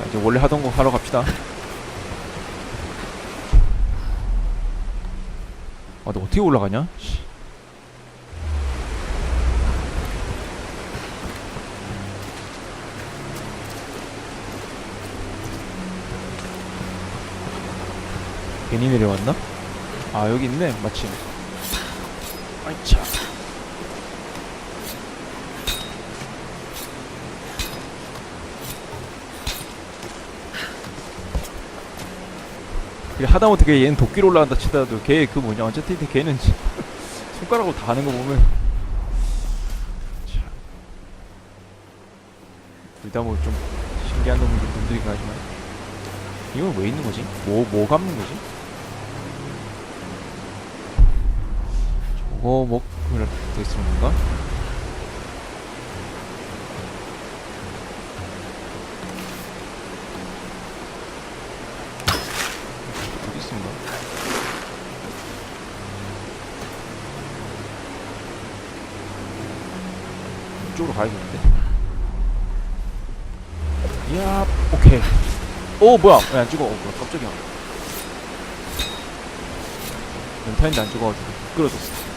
자 이제 원래 하던 거 하러 갑시다. 아, 너 어떻게 올라가냐? 씨. 괜히 내려왔나? 아 여기 있네 마침. 아이차. 하다못해 얘는 도끼로 올라간다 치더라도 걔 그 뭐냐 어쨌든 걔는 지- 손가락으로 다 하는 거 보면 참둘다 뭐 좀 신기한 놈 놈들이긴 하지만 이건 왜 있는 거지? 뭐 뭐 감는 거지? 저거 돼 쓰는 건가? 어디 있습니다. 이쪽으로 가야겠는데. 이야, 오케이. 오, 뭐야? 왜안 찍어? 어, 뭐야, 깜짝이야. 멘탈인데 안 찍어가지고 끌어졌어.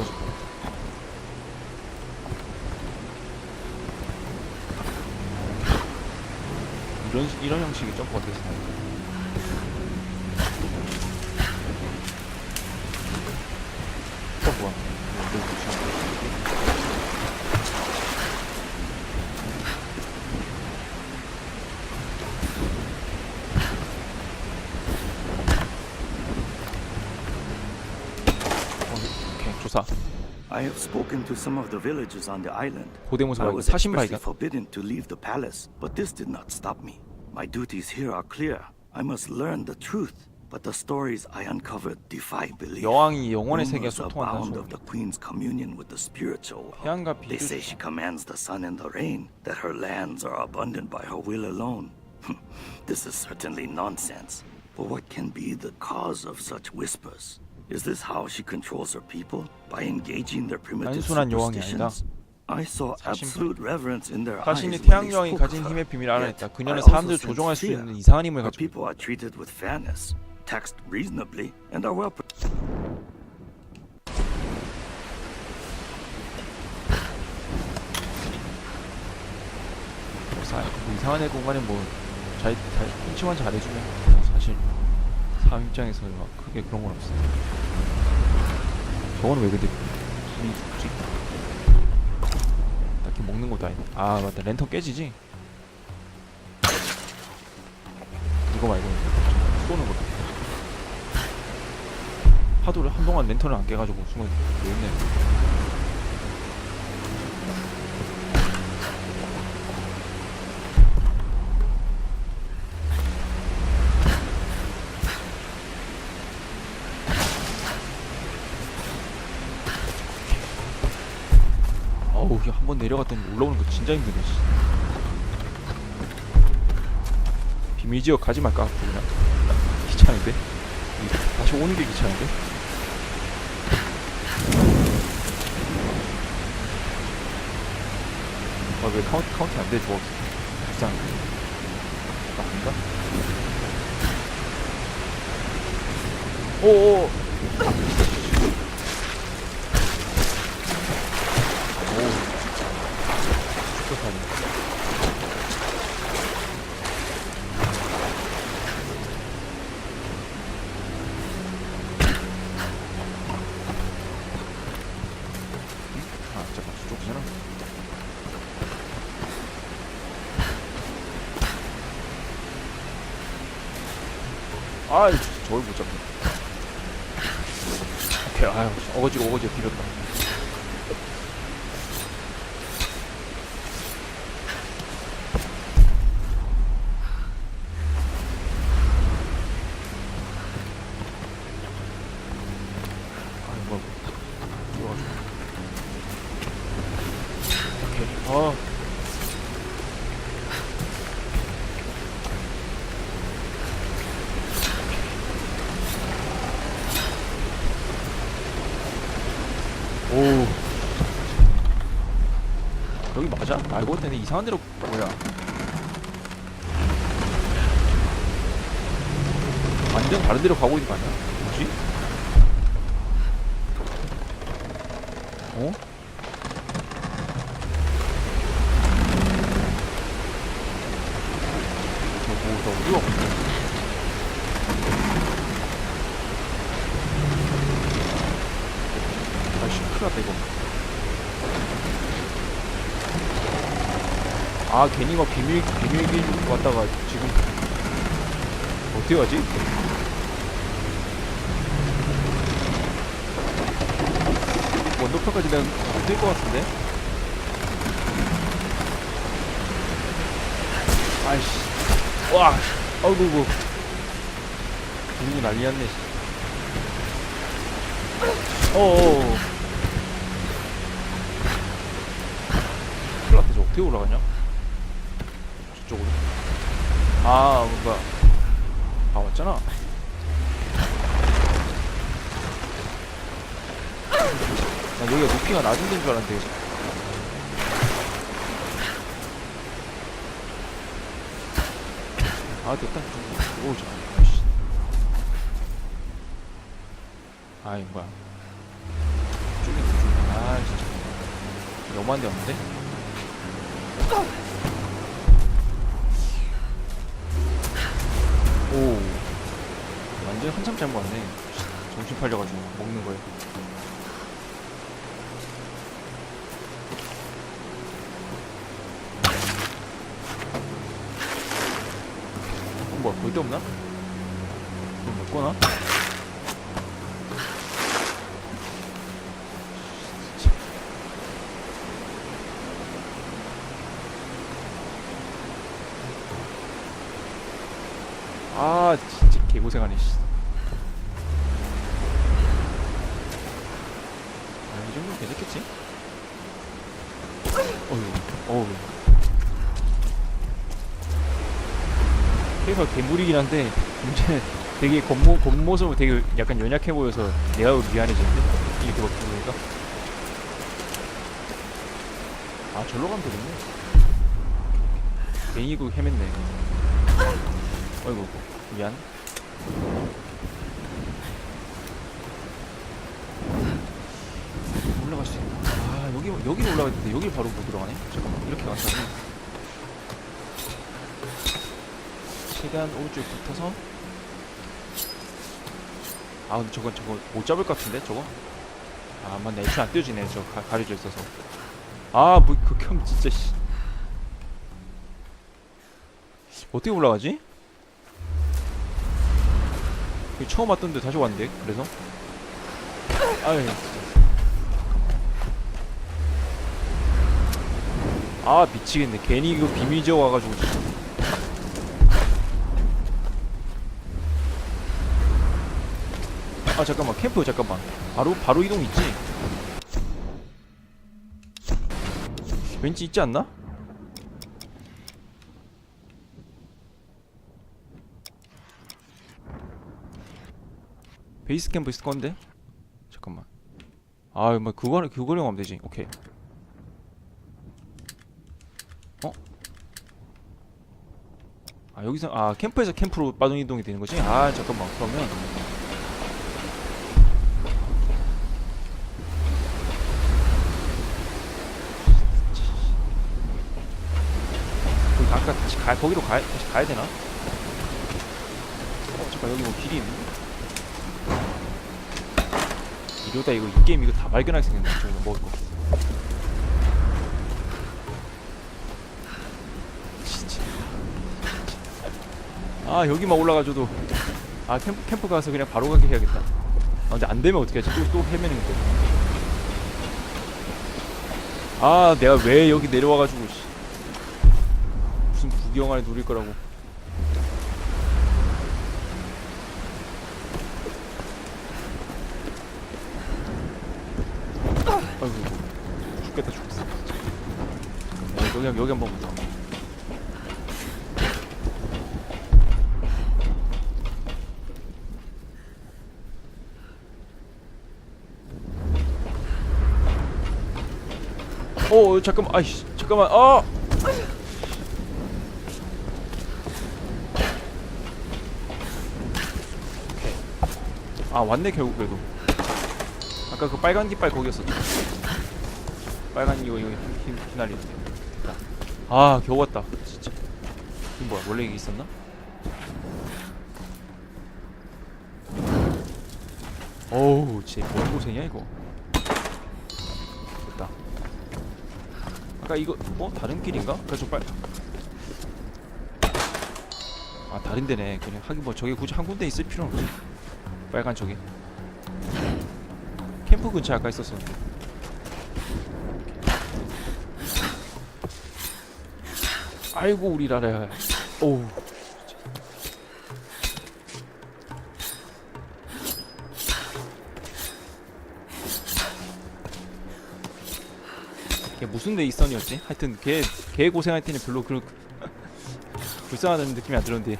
같아. 이런, 이런 형식의 점프가 되겠습니다. spoken to some of the villagers on the island. 고대모사 I 말고 was 사신 expressly 발견. forbidden to leave the palace, but this did not stop me. My duties here are clear. I must learn the truth, but the stories I uncovered defy belief. 여왕이 영혼의 세계와 Rumors 소통한다는 abound 소리. of the queen's communion with the spiritual. world. 태양과 They say 비교 she commands the sun and the rain, that her lands are abundant by her will alone. this is certainly nonsense. But what can be the cause of such whispers? Is this how she controls her people? By engaging their primitive 단순한 여왕이 아니다. superstitions? I saw absolute reverence in their eyes 자신이 when 태양 they 여왕이 spoke 가진 of her. 힘의 비밀을 Yet, 알아냈다. I 그녀는 also 사람들을 sense 조종할 수 fear. 있는 이상한 힘을 Her 가지고 있다. people are treated with fairness, taxed reasonably, and are well 사, 뭐 이상한 애 공간에 뭐 잘 잘, 통치만 잘해주면 사실 사람 입장에서 막 크게 그런 건 없어. 저거는 왜 근데 불이 죽지? 딱히 먹는 것도 아닌데. 아 맞다 랜턴 깨지지? 이거 말고 쏘는 거다. 하도 한동안 랜턴을 안 깨가지고 순간 왜있네 어우 한번 내려갔더니 올라오는 거 진짜 힘드네 씨. 비밀 지역 가지 말까? 그냥. 귀찮은데? 이- 다시 오는 게 귀찮은데? 아왜 카운트 카운트 안돼 저거? 이상한데 나 아닌가? 오오 오 아이 저걸 못 잡네. 오케이 아유 어거지로 어거지로 비볐다. 아이 뭐야 뭐, 이거 오케이 어. 알고 봤더니 이상한 데로 뭐야? 완전 다른 데로 가고 있는 거 아니야? 뭐지? 어? 저뭐 저 어디가 없네. 큰일 났다 이거 아 괜히 막 비밀 비밀길 왔다가 지금 어떻게 가지? 원더풀까지 내가 못될것 같은데? 아이씨 와 아이고 이거 난리 났네 씨. 어어어 큰일 났다 저 어떻게 올라가냐? 아 뭔가. 아 왔잖아. 난 여기가 높이가 낮은 데인 줄 알았는데. 아 됐다. 오 잠깐만 아이씨. 아이 뭐야? 쪽이 아 진짜. 너무한 데 없는데? 완전 한참 잘못 왔네 정신 팔려가지고 먹는 거에 어, 뭐야 볼데 없나? 먹거나? 아 진짜 개고생하네 씨. 아, 이 정도면 괜찮겠지? 어휴 어휴 그래서 괴물이긴 한데 문제는 되게 겉모, 겉모습은 되게 약간 연약해 보여서 내가 미안해지는데 이렇게 막 보니까. 아 절로 가면 되겠네. 괜히 그 헤맸네. 어이구 미안. 올라갈 수 있나? 아 여기 여기로 올라가야 되는데 여기 바로 못 들어가네? 잠깐만 이렇게 가서 최대한 오른쪽에 붙어서. 아 근데 저건 저거 못 잡을 것 같은데 저거? 아 맞네 애초에 안 띄워지네 저 가, 가려져 있어서. 아뭐 극혐 진짜 씨. 어떻게 올라가지? 처음 왔던데 다시 왔는데 그래서? 아유. 아 미치겠네. 괜히 이거 비밀 지어 와가지고 진짜. 아 잠깐만. 캠프 잠깐만. 바로 바로 이동 있지? 왠지 있지 않나? 베이스 캠프 있을 건데? 잠깐만. 아뭐 그거 그거랑 하면 되지. 오케이. 어? 아 여기서 아 캠프에서 캠프로 빠동 이동이 되는 거지? 아 잠깐만. 그러면 가 거기로 가 다시 가야 되나? 어 잠깐 여기 뭐 길이 있네. 이러다 이거 이 게임 이거 다 발견하게 생겼네. 저거 먹을 거. 진짜. 아 여기만 올라가줘도 아 캠프 캠프 가서 그냥 바로 가게 해야겠다. 아 근데 안 되면 어떻게 하지? 또 또 헤매는 거. 아 내가 왜 여기 내려와가지고 씨. 무슨 구경안에 누릴 거라고. 아이고 죽겠다 죽겠어. 진짜. 여기 여기 한번 보자. 어 잠깐만 아이씨 잠깐만 아 오케이 아 왔네 결국 그래도 아까 그 빨간 깃발 거기였었죠 빨간 이거 이거 휘- 휘날리는. 아 겨우 왔다 진짜 이거 뭐야 원래 이게 있었나? 어우 진짜 뭔 고생이야 이거 됐다 아까 이거 어? 다른 길인가? 아까 좀 빨... 아 다른 데네 그냥 하긴 뭐 저게 굳이 한 군데 있을 필요는 없지 빨간 저기 캠프 근처에 아까 있었었는데 아이고 우리 라라야 오우. 걔 무슨 레이선이었지? 하여튼 걔, 걔 고생할 때는 별로 그런 불쌍하다는 느낌이 안 들었는데.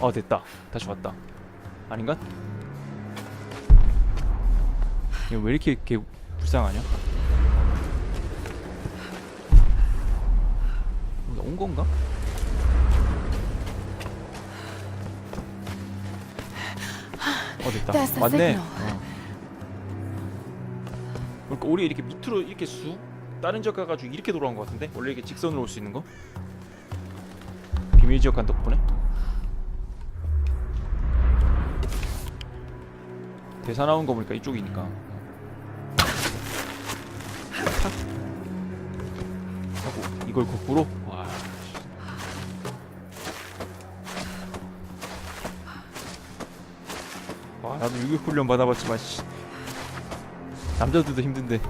어 됐다. 다시 왔다. 아닌가? 얘왜 이렇게 걔 불쌍하냐? 온 건가? 어 됐다 signal. 어. 그러니까 우리 이렇게 밑으로 이렇게 쑥 다른 지역 가가지고 이렇게 돌아온 것 같은데 원래 이렇게 직선으로 올 수 있는 거 비밀 지역 간 덕분에 대사 나온 거 보니까 이쪽이니까 이걸 거꾸로 와 와 나도 유격 훈련 받아봤지만 씨. 남자들도 힘든데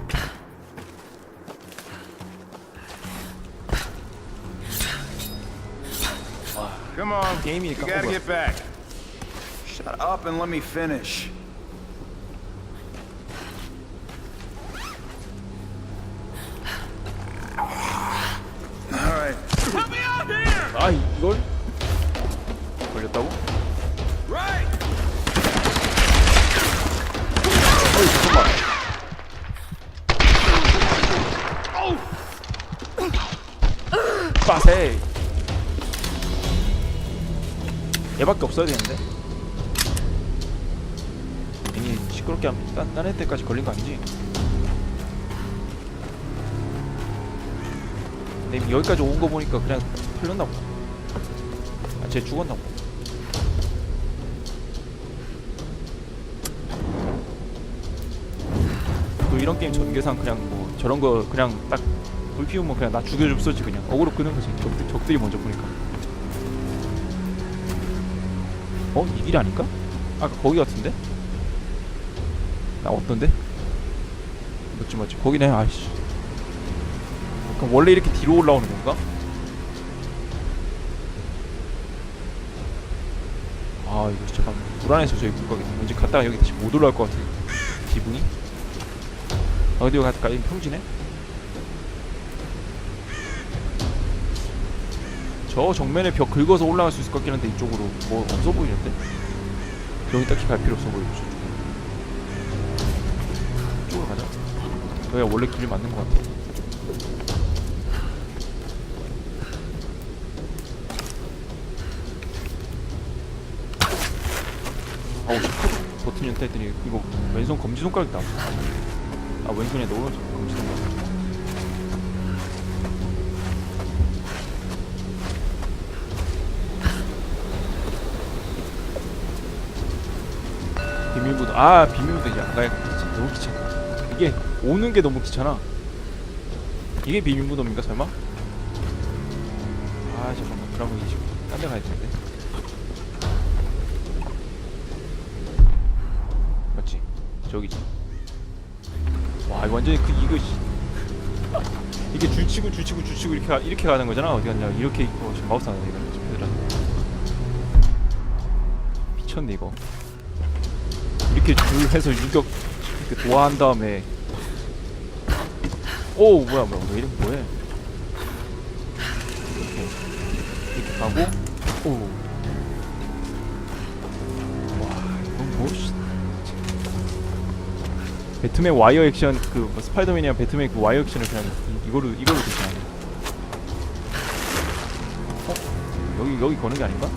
Come on, 게임이니까 you gotta 뭐야. get back. Shut up and let me finish. 빠세 얘밖에 없어야 되는데? 괜히 시끄럽게 하면 딴, 딴 애들까지 걸린 거 아니지? 근데 이미 여기까지 온 거 보니까 그냥 풀렸나 보다. 아 쟤 죽었나 보다. 또 이런 게임 전개상 그냥 뭐 저런 거 그냥 딱 불 피우면 그냥 나 죽여좀 쏘지 그냥 어그로 끄는 거지 적들, 적들이 먼저 보니까 어? 이 길 아닐까? 아까 거기 같은데? 나 어떤데? 맞지 맞지 거기네 아이씨 그럼 원래 이렇게 뒤로 올라오는 건가? 아 이거 진짜 막 불안해서 저기 못 가겠네 왠지 갔다가 여기 다시 못 올라올 것 같아 기분이 어디로 갈까? 여기 평지네? 저 정면에 벽 긁어서 올라갈 수 있을 것 같긴 한데 이쪽으로 뭐 없어 보이는데? 여기 딱히 갈 필요 없어 보이고 저쪽 이쪽으로 가자. 여기가 원래 길이 맞는 것 같아. 아우 버튼 연타 했더니 이거 왼손 검지손가락 나와 아 왼손에 너 오른손 검지손가락 아 비밀부도 이제 안 가야 진짜 너무 귀찮아. 이게 오는 게 너무 귀찮아. 이게 비밀무덤인가 설마? 아 잠깐만. 그러면 이제 딴데 가야 되는데. 맞지? 저기지. 와 이거 완전히 그 이거 씨. 이게 줄치고 줄치고 줄치고 이렇게 가, 이렇게 가는 거잖아. 어디 갔냐. 이렇게 어, 지금 마우스 안 하네 이거 지금 얘들아. 미쳤네 이거 이렇게 줄 해서 유격 이렇게 도화한 다음에 오 뭐야 뭐야 왜 이래 뭐해 가고 오. 와 이건 뭐 씨. 배트맨 와이어 액션 그뭐 스파이더맨이랑 배트맨 그 와이어 액션을 그냥 이, 이거로 이걸로 대신하네. 어? 여기 여기 거는 게 아닌가?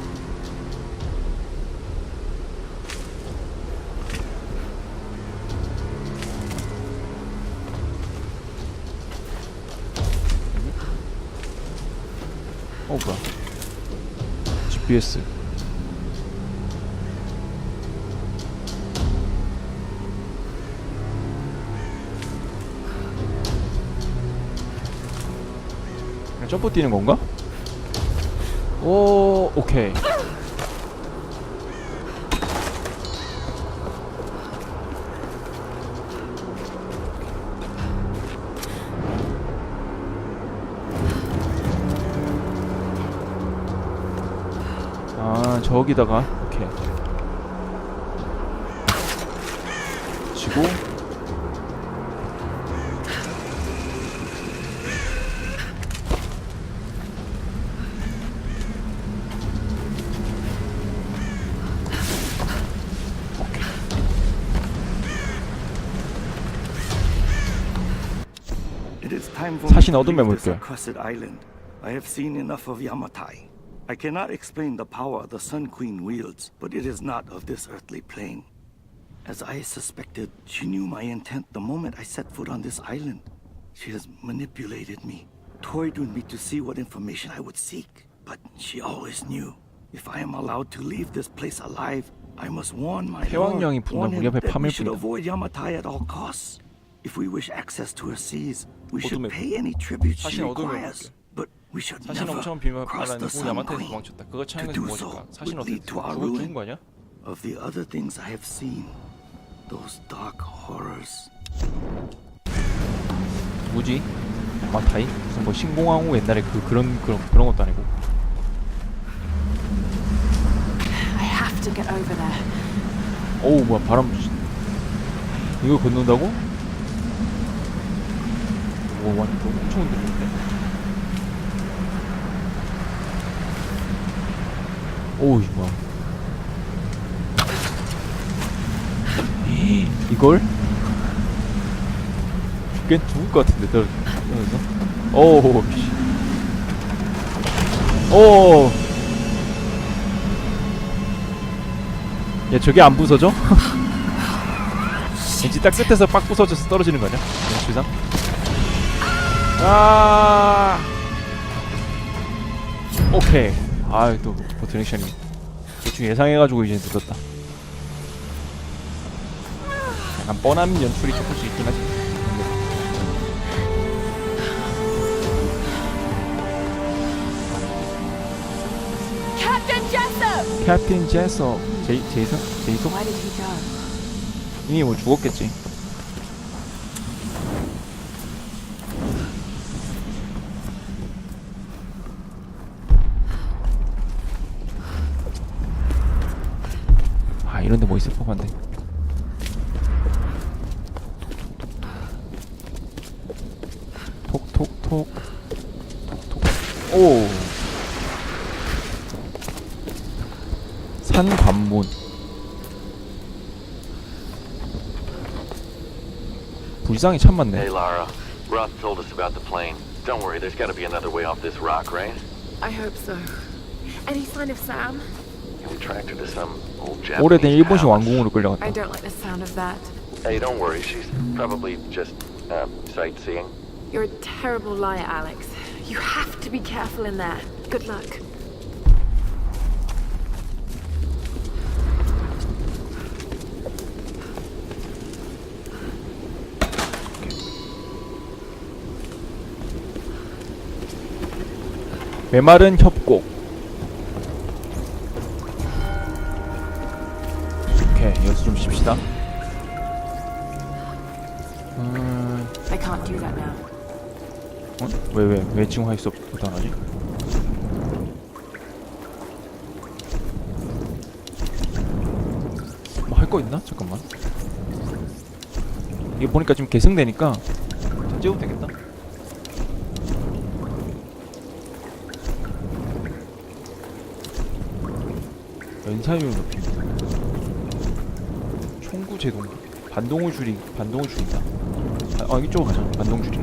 그냥 점프 뛰는 건가? 오, 오케이. 저기다가 오케이. 치고 It is time for 사신 어둠의 물결. accursed island. I have seen enough of Yamatai. I cannot explain the power the Sun Queen wields, but it is not of this earthly plane. As I suspected, she knew my intent the moment I set foot on this island. She has manipulated me, toyed with me to see what information I would seek. But she always knew. If I am allowed to leave this place alive, I must warn my lord, 태왕령이 분노 warn him 무렵에 that we 파멸 should 뿐이다. avoid Yamatai at all costs. If we wish access to her seas, we should 어둠의 pay any tribute she 사신 어둠의 requires. But we should 사신 never 엄청 비밀 cross 말하는 the 고 Sun 야마타에서 Queen. 도망쳤다. 그거 do 뭐니까 so 사신 어떻게 그거 죽은. 거 아니야? Of the other things I have seen, those dark horrors. 뭐지? 마타이? 무슨 뭐 신공항우 옛날에 그 그런 그런 그런 것도 아니고. I have to get over there. 어우 뭐야 바람 이걸 건넌다고? 오 완전 엄청 흔들리는데 오우 뭐야 이- 이걸? 죽겠 죽을 것 같은데 떨어 떨어져서 오우 씨. 오. 야 저게 안 부서져? 왠지 딱 끝에서 빡 부서져서 떨어지는 거 아니야? 주상? 아 오케이 아또 버튼 액션이 대충 예상해가지고 이제 늦었다. 약간 뻔한 연출이 조금씩 있긴 하지! 캡틴 제서 제이 제이슨? 제이소? 이미 뭐 죽었겠지 이런데 뭐 있을 법한데 톡톡톡 톡톡 오 산관문 불상이 참 많네 Hey, Lara. Roth told us about the plane. Don't worry, there's got to be another way off this rock, right? I hope so. Any sign of Sam? We tracked her to some 오래된 일본식 palace. 왕궁으로 끌려갔다 I don't like the sound of that. Hey, don't worry. She's probably just uh, sightseeing. You're a terrible liar, Alex. You have to be careful in there. Good luck. 메마른 협곡 왜, 지금 할수 못하나지? 뭐 할 거 있나? 잠깐만 이게 보니까 지금 계승되니까 다 찍어도 되겠다 연사율 높입니다. 총구 제동 반동을 줄이 반동을 줄인다. 아, 아 이쪽으로 가자. 반동 줄이.